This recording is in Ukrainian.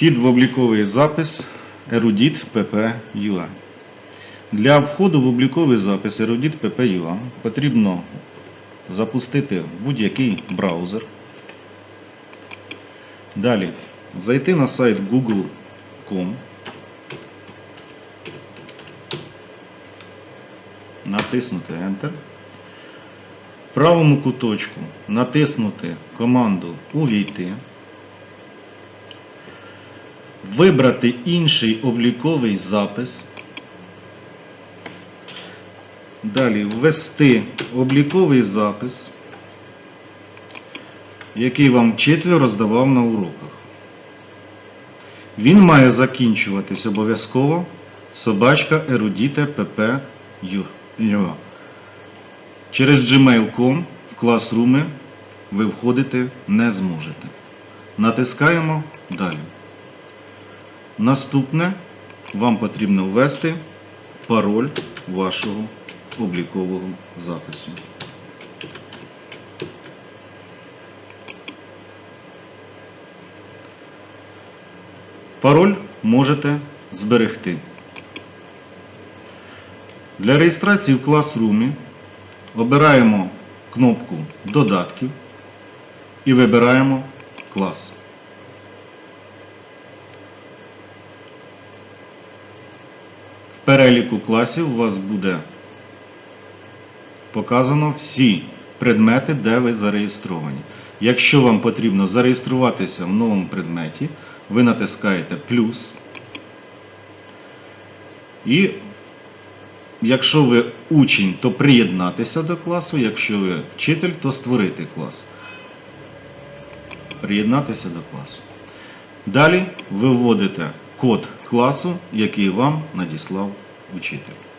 Вхід в обліковий запис Erudit PP.ua. Для входу в обліковий запис Erudit PP.ua потрібно запустити будь-який браузер. Далі зайти на сайт google.com. Натиснути Enter. В правому куточку натиснути команду Увійти. Вибрати інший обліковий запис. Далі ввести обліковий запис, який вам вчитель роздавав на уроках. Він має закінчуватись обов'язково собачка erudite pp Через gmail.com в класруми ви входити не зможете. Натискаємо далі. Наступне вам потрібно ввести пароль вашого облікового запису. Пароль можете зберегти. Для реєстрації в класрумі обираємо кнопку Додатків і вибираємо клас. Переліку класів у вас буде показано всі предмети, де ви зареєстровані. Якщо вам потрібно зареєструватися в новому предметі, ви натискаєте плюс. І якщо ви учень, то приєднатися до класу, якщо ви вчитель, то створити клас. Приєднатися до класу. Далі ви вводите код класу, який вам надіслав учитель.